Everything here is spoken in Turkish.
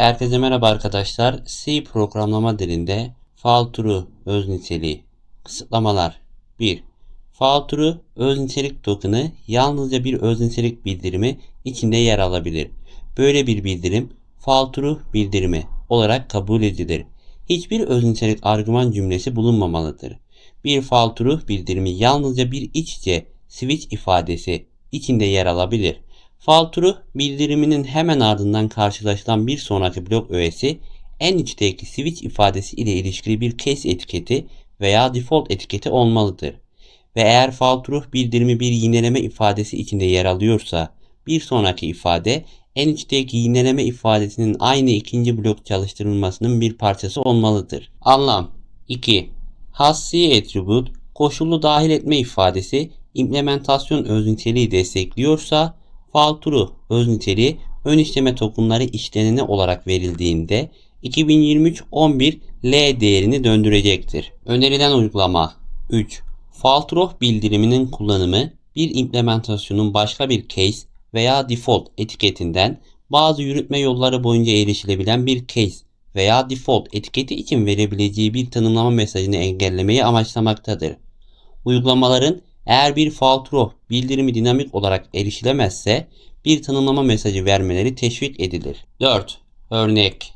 Herkese merhaba arkadaşlar. C programlama dilinde faal türü öz niteliği kısıtlamalar 1. Faal türü öz nitelik token'ı yalnızca bir öz nitelik bildirimi içinde yer alabilir. Böyle bir bildirim faal türü bildirimi olarak kabul edilir. Hiçbir öz nitelik argüman cümlesi bulunmamalıdır. Bir faal türü bildirimi yalnızca bir iç içe switch ifadesi içinde yer alabilir. Falturu bildiriminin hemen ardından karşılaşılan bir sonraki blok öğesi en içteki switch ifadesi ile ilişkili bir case etiketi veya default etiketi olmalıdır. Ve eğer falturu bildirimi bir yineleme ifadesi içinde yer alıyorsa bir sonraki ifade en içteki yineleme ifadesinin aynı ikinci blok çalıştırılmasının bir parçası olmalıdır. Anlam 2. Hassi attribute koşullu dahil etme ifadesi implementasyon öz niteliği Falturu öz niteliği ön işleme tokenları işlenene olarak verildiğinde 2023-11 L değerini döndürecektir. Önerilen uygulama 3. Falturu bildiriminin kullanımı bir implementasyonun başka bir case veya default etiketinden bazı yürütme yolları boyunca erişilebilen bir case veya default etiketi için verebileceği bir tanımlama mesajını engellemeyi amaçlamaktadır. Uygulamaların eğer bir faltro bildirimi dinamik olarak erişilemezse bir tanımlama mesajı vermeleri teşvik edilir. 4. Örnek